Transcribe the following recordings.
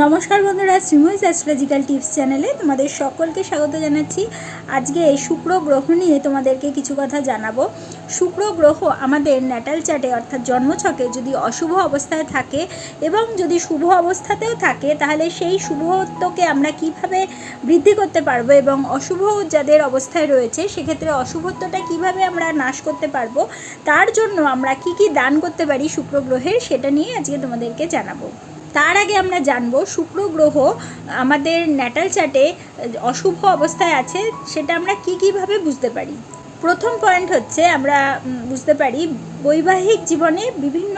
নমস্কার বন্ধুরা, Sreemoyee astrological tips চ্যানেলে তোমাদের সকলকে স্বাগত জানাচ্ছি। আজকে শুক্র গ্রহ নিয়ে তোমাদেরকে কিছু কথা জানাব। শুক্র গ্রহ আমাদের ন্যাটাল চার্টে অর্থাৎ জন্মছকে যদি অশুভ অবস্থায় থাকে এবং যদি শুভ অবস্থাতেও থাকে, তাহলে সেই শুভত্বকে আমরা কীভাবে বৃদ্ধি করতে পারব এবং অশুভ যাদের অবস্থায় রয়েছে, সেক্ষেত্রে অশুভত্বটা কীভাবে আমরা নাশ করতে পারব, তার জন্য আমরা কি কি দান করতে পারি শুক্র গ্রহের, সেটা নিয়ে আজকে তোমাদেরকে জানাব। তার আগে আমরা জানব শুক্র গ্রহ আমাদের ন্যাটাল চার্টে অশুভ অবস্থায় আছে, সেটা আমরা কি কীভাবে বুঝতে পারি? প্রথম পয়েন্ট হচ্ছে আমরা বুঝতে পারি বৈবাহিক জীবনে বিভিন্ন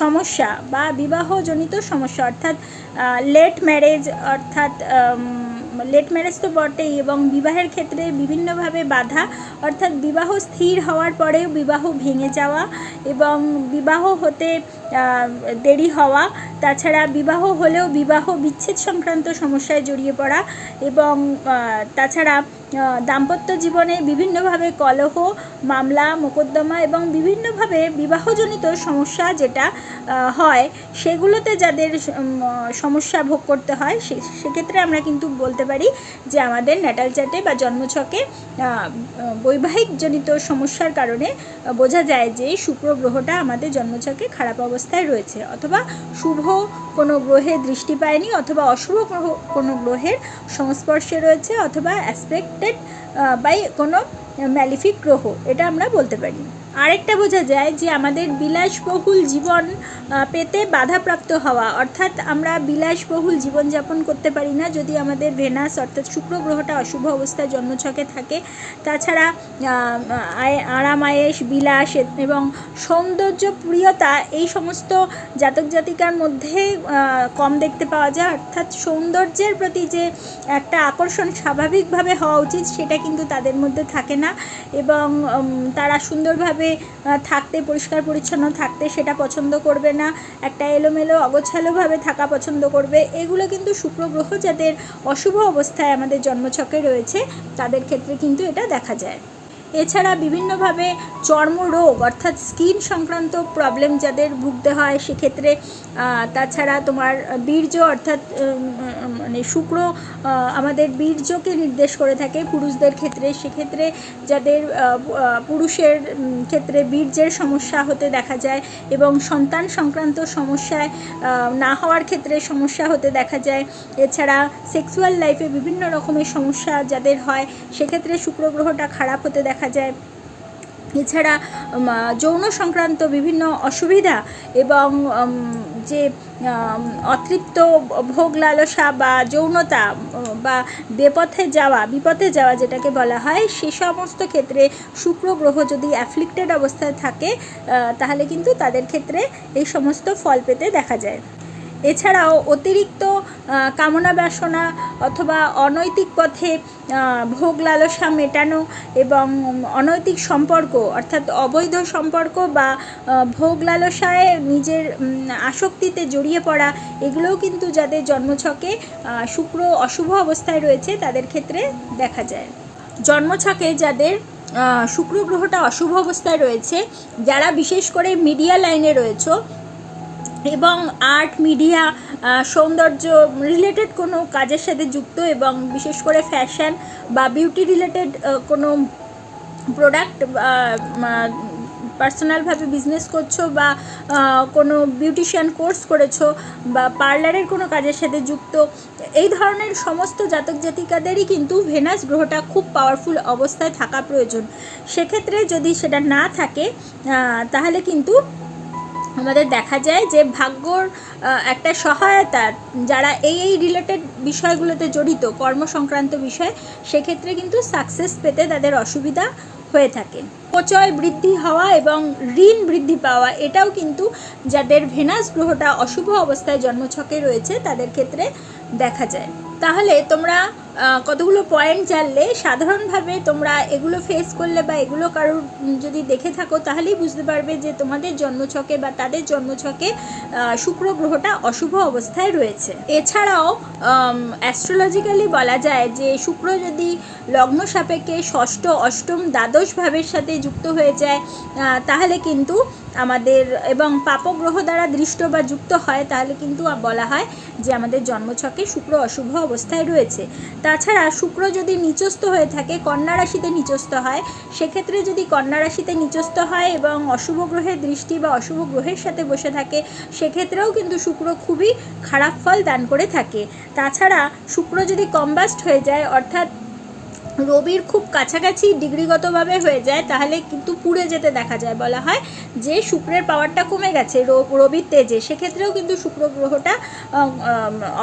সমস্যা বা বিবাহজনিত সমস্যা, অর্থাৎ লেট ম্যারেজ অর্থাৎ লেট ম্যারেজ তো বটেই এবং বিবাহের ক্ষেত্রে বিভিন্নভাবে বাধা, অর্থাৎ বিবাহ স্থির হওয়ার পরেও বিবাহ ভেঙে যাওয়া এবং বিবাহ হতে দেরি হওয়া। তাছাড়া বিবাহ হলেও বিবাহ বিচ্ছেদ সংক্রান্ত সমস্যায় জড়িয়ে পড়া এবং তাছাড়া দাম্পত্য জীবনে বিভিন্নভাবে কলহ মামলা মোকদ্দমা এবং বিভিন্নভাবে বিবাহজনিত সমস্যা যেটা হয় সেগুলোতে যাদের সমস্যা ভোগ করতে হয় সেক্ষেত্রে আমরা কিন্তু বলতে পারি যে আমাদের ন্যাটাল চার্টে বা জন্মছকে আহ, বৈবাহিক জনিত সমস্যার কারণে বোঝা যায় যে শুক্র গ্রহটা আমাদের জন্মছকে খারাপ অবস্থায় রয়েছে অথবা শুভ কোনো গ্রহে দৃষ্টি পায়নি অথবা অশুভ কোনো গ্রহের সংস্পর্শে রয়েছে অথবা অ্যাসপেক্টেড বাই কোনো ম্যালিফিক গ্রহ। এটা আমরা বলতে পারি। আরেকটা বোঝা যায় যে আমাদের বিলাসবহুল জীবন পেতে বাধাপ্রাপ্ত হওয়া। অর্থাৎ আমরা বিলাসবহুল জীবনযাপন করতে পারি না যদি আমাদের ভেনাস, অর্থাৎ শুক্র গ্রহটা অশুভ অবস্থায় জন্মছকে থাকে। তাছাড়া আরাম বিলাস এবং সৌন্দর্য প্রিয়তা এই সমস্ত জাতক জাতিকার মধ্যে কম দেখতে পাওয়া যায়। অর্থাৎ সৌন্দর্যের প্রতি যে একটা আকর্ষণ স্বাভাবিকভাবে হওয়া উচিত সেটা কিন্তু তাদের মধ্যে থাকে না এবং তারা সুন্দরভাবে আহ, থাকতে পরিষ্কার পরিচ্ছন্ন থাকতে সেটা পছন্দ করবে না। একটা এলোমেলো অগোছালোভাবে থাকা পছন্দ করবে। এগুলো কিন্তু শুক্র গ্রহ যাদের অশুভ অবস্থায় আমাদের জন্মছকে রয়েছে তাদের ক্ষেত্রে কিন্তু এটা দেখা যায়। এছাড়া বিভিন্নভাবে চর্মরোগ, অর্থাৎ স্কিন সংক্রান্ত প্রবলেম যাদের ভুগতে হয়, সেক্ষেত্রে তাছাড়া তোমার বীর্য, অর্থাৎ মানে শুক্র আমাদের বীর্যকে নির্দেশ করে থাকে পুরুষদের ক্ষেত্রে। সেক্ষেত্রে যাদের পুরুষের ক্ষেত্রে বীর্যের সমস্যা হতে দেখা যায় এবং সন্তান সংক্রান্ত সমস্যায় না হওয়ার ক্ষেত্রে সমস্যা হতে দেখা যায়। এছাড়া সেক্সুয়াল লাইফে বিভিন্ন রকমের সমস্যা যাদের হয়, সেক্ষেত্রে শুক্র গ্রহটা খারাপ হতে দেখা যায়। এছাড়া যৌন সংক্রান্ত বিভিন্ন অসুবিধা এবং যে অতৃপ্ত ভোগ লালসা বা যৌনতা বা বেপথে যাওয়া, বিপথে যাওয়া যেটাকে বলা হয়, সে সমস্ত ক্ষেত্রে শুক্র গ্রহ যদি অ্যাফ্লিক্টেড অবস্থায় থাকে তাহলে কিন্তু তাদের ক্ষেত্রে এই সমস্ত ফল পেতে দেখা যায়। এছাড়াও অতিরিক্ত কামনা বাসনা অথবা অনৈতিক পথে ভোগ লালসা মেটানো এবং অনৈতিক সম্পর্ক অর্থাৎ অবৈধ সম্পর্ক বা ভোগ লালসায় নিজের আসক্তিতে জড়িয়ে পড়া, এগুলোও কিন্তু যাদের জন্মছকে শুক্র অশুভ অবস্থায় রয়েছে, তাদের ক্ষেত্রে দেখা যায়। জন্মছকে যাদের শুক্র গ্রহটা অশুভ অবস্থায় রয়েছে, যারা বিশেষ করে মিডিয়া লাইনে রয়েছে এবং আর্ট, মিডিয়া সৌন্দর্য রিলেটেড কোনো কাজের সাথে যুক্ত এবং বিশেষ করে ফ্যাশন বা বিউটি রিলেটেড কোনো প্রোডাক্ট পার্সোনালভাবে বিজনেস করছ বা কোনো বিউটিশিয়ান কোর্স করেছ বা পার্লারের কোনো কাজের সাথে যুক্ত, এই ধরনের সমস্ত জাতক জাতিকাদেরই কিন্তু ভেনাস গ্রহটা খুব পাওয়ারফুল অবস্থায় থাকা প্রয়োজন। সেক্ষেত্রে যদি সেটা না থাকে তাহলে কিন্তু আমাদের দেখা যায় যে ভাগ্যর একটা সহায়তা যারা এই এই রিলেটেড বিষয়গুলোতে জড়িত কর্ম সংক্রান্ত বিষয়, সেক্ষেত্রে কিন্তু সাকসেস পেতে তাদের অসুবিধা হয়ে থাকে। পচয় বৃদ্ধি হওয়া এবং ঋণ বৃদ্ধি পাওয়া, এটাও কিন্তু যাদের ভেনাস গ্রহটা অশুভ অবস্থায় জন্মছকে রয়েছে, তাদের ক্ষেত্রে দেখা যায়। তাহলে তোমরা কতগুলো পয়েন্ট জানলে সাধারণভাবে তোমরা এগুলো ফেস করলে বা এগুলো কারোর যদি দেখে থাকো, তাহলেই বুঝতে পারবে যে তোমাদের জন্মছকে বা তাদের জন্মছকে শুক্র গ্রহটা অশুভ অবস্থায় রয়েছে। এছাড়াও অ্যাস্ট্রোলজিক্যালি বলা যায় যে শুক্র যদি লগ্ন সাপেক্ষে ষষ্ঠ, অষ্টম, দ্বাদশ ভাবের সাথে যুক্ত হয়ে যায় তাহলে কিন্তু আমাদের এবং পাপগ্রহ দ্বারা দৃষ্ট বা যুক্ত হয়, তাহলে কিন্তু বলা হয় যে আমাদের জন্মছকে শুক্র অশুভ অবস্থায় রয়েছে। তাছাড়া শুক্র যদি নিচস্থ হয়ে থাকে, কন্যা রাশিতে নিচস্থ হয়, সেক্ষেত্রে যদি কন্যা রাশিতে নিচস্থ হয় এবং অশুভ গ্রহের দৃষ্টি বা অশুভ গ্রহের সাথে বসে থাকে, সেক্ষেত্রেও কিন্তু শুক্র খুবই খারাপ ফল দান করে থাকে। তাছাড়া শুক্র যদি কম্বাস্ট হয়ে যায়, অর্থাৎ রবির খুব কাছাকাছি ডিগ্রিগতভাবে হয়ে যায়, তাহলে কিন্তু পুড়ে যেতে দেখা যায় বলা হয়। যে শুক্রের পাওয়ারটা কমে গেছে রবির তেজে, সেক্ষেত্রেও কিন্তু শুক্র গ্রহটা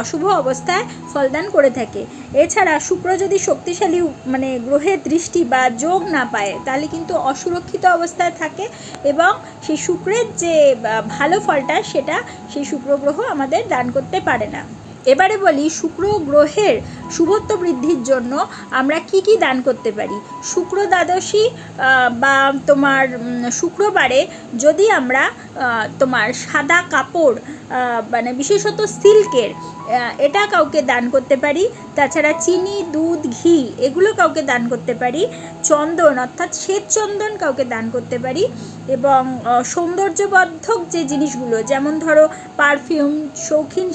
অশুভ অবস্থায় ফলদান করে থাকে। এছাড়া শুক্র যদি শক্তিশালী মানে গ্রহের দৃষ্টি বা যোগ না পায়, তাহলে কিন্তু অসুরক্ষিত অবস্থায় থাকে এবং সেই শুক্রের যে ভালো ফলটা সেটা সেই শুক্র গ্রহ আমাদের দান করতে পারে না। এবারে বলি, শুক্র গ্রহের শুভত্ব বৃদ্ধির জন্য আমরা কি কি দান করতে পারি? শুক্র দ্বাদশী বা তোমার শুক্রবারে যদি আমরা তোমার সাদা কাপড় মানে বিশেষত সিল্কের এটা কাউকে দান করতে পারি। তাছাড়া চিনি দুধ ঘি এগুলো কাউকে দান করতে পারি। চন্দন অর্থাৎ শ্বেত চন্দন কাউকে দান করতে পারি। এবং সৌন্দর্যবর্ধক যে জিনিসগুলো যেমন ধরো পারফিউম শৌখিন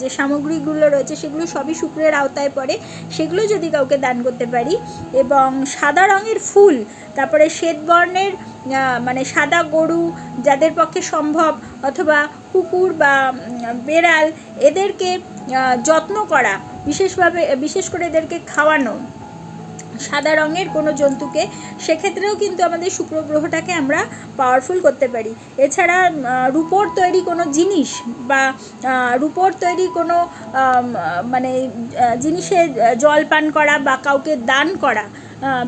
যে সামগ্রীগুলো রয়েছে সেগুলো সবই শুক্রের আওতায় পড়ে। সেগুলো যদি কাউকে দান করতে পারি। এবং সাদা রঙের ফুল তারপরে শ্বেতবর্ণের আহ, মানে সাদা গরু যাদের পক্ষে সম্ভব, অথবা কুকুর বা বেড়াল, এদেরকে যত্ন করা, বিশেষভাবে, বিশেষ করে এদেরকে খাওয়ানো। সাদা রঙের কোনো জন্তুকে সেক্ষেত্রেও কিন্তু আমাদের শুক্র গ্রহটাকে আমরা পাওয়ারফুল করতে পারি। এছাড়া রূপোর তৈরি কোনো জিনিস বা রূপোর তৈরি কোনো মানে জিনিসে জল পান করা বা কাউকে দান করা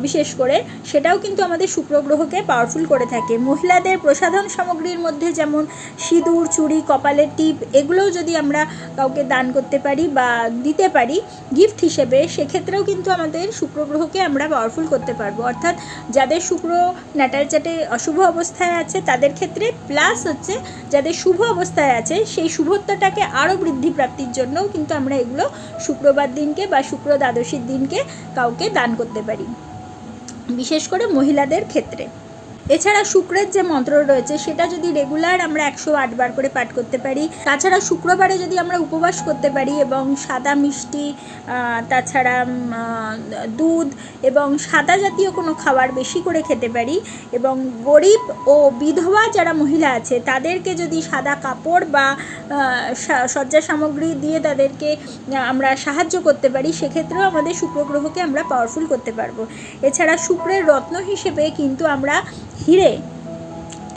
বিশেষ করে, সেটাও কিন্তু আমাদের শুক্র গ্রহকে পাওয়ারফুল করে থাকে। মহিলাদের প্রসাধন সামগ্রীর মধ্যে যেমন সিঁদুর, চুড়ি, কপালের টিপ, এগুলোও যদি আমরা কাউকে দান করতে পারি বা দিতে পারি গিফট হিসেবে, সেক্ষেত্রেও কিন্তু আমাদের শুক্র গ্রহকে আমরা পাওয়ারফুল করতে পারব। অর্থাৎ যাদের শুক্র ন্যাটাল চাটে অশুভ অবস্থায় আছে, তাদের ক্ষেত্রে প্লাস হচ্ছে যাদের শুভ অবস্থায় আছে, সেই শুভত্বটাকে আরও বৃদ্ধি প্রাপ্তির জন্যও কিন্তু আমরা এগুলো শুক্রবার দিনকে বা শুক্র দ্বাদশীর দিনকে কাউকে দান করতে পারি। বিশেষ করে মহিলাদের ক্ষেত্রে। এছাড়া শুক্রের যে মন্ত্র রয়েছে, সেটা যদি রেগুলার আমরা একশো আটবার করে পাঠ করতে পারি, তাছাড়া শুক্রবারে যদি আমরা উপবাস করতে পারি এবং সাদা মিষ্টি তাছাড়া দুধ এবং সাদা জাতীয় কোনো খাবার বেশি করে খেতে পারি এবং গরিব ও বিধবা যারা মহিলা আছে, তাদেরকে যদি সাদা কাপড় বা সজ্জা সামগ্রী দিয়ে তাদেরকে আমরা সাহায্য করতে পারি, সেক্ষেত্রেও আমাদের শুক্র গ্রহকে আমরা পাওয়ারফুল করতে পারব। এছাড়া শুক্রের রত্ন হিসেবে কিন্তু আমরা হিরে।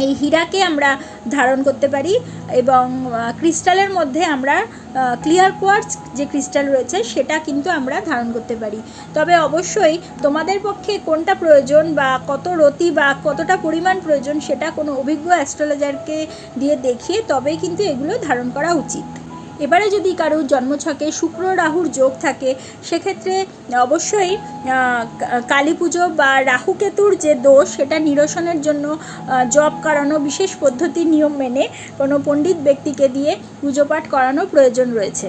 এই হীরাকে আমরা ধারণ করতে পারি এবং ক্রিস্টালের মধ্যে আমরা ক্লিয়ার কোয়ার্টস যে ক্রিস্টাল রয়েছে সেটা কিন্তু আমরা ধারণ করতে পারি। তবে অবশ্যই তোমাদের পক্ষে কোনটা প্রয়োজন বা কত রতি বা কতটা পরিমাণ প্রয়োজন সেটা কোনো অভিজ্ঞ অ্যাস্ট্রোলজারকে দিয়ে দেখিয়ে তবেই কিন্তু এগুলো ধারণ করা উচিত। এবারে যদি কারোর জন্মছকে শুক্র রাহুর যোগ থাকে, সেক্ষেত্রে অবশ্যই কালী পুজো বা রাহুকেতুর যে দোষ, সেটা নিরসনের জন্য জপ করানো বিশেষ পদ্ধতি, নিয়ম মেনে কোনো পণ্ডিত ব্যক্তিকে দিয়ে পুজো পাঠ করানো প্রয়োজন রয়েছে।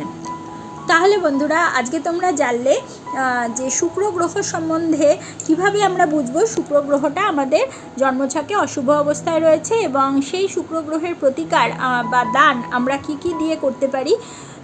তাহলে বন্ধুরা, আজকে তোমরা জানলে যে শুক্র গ্রহ সম্বন্ধে কীভাবে আমরা বুঝব শুক্র গ্রহটা আমাদের জন্মছকে অশুভ অবস্থায় রয়েছে এবং সেই শুক্র গ্রহের প্রতিকার বা দান আমরা কি কি দিয়ে করতে পারি।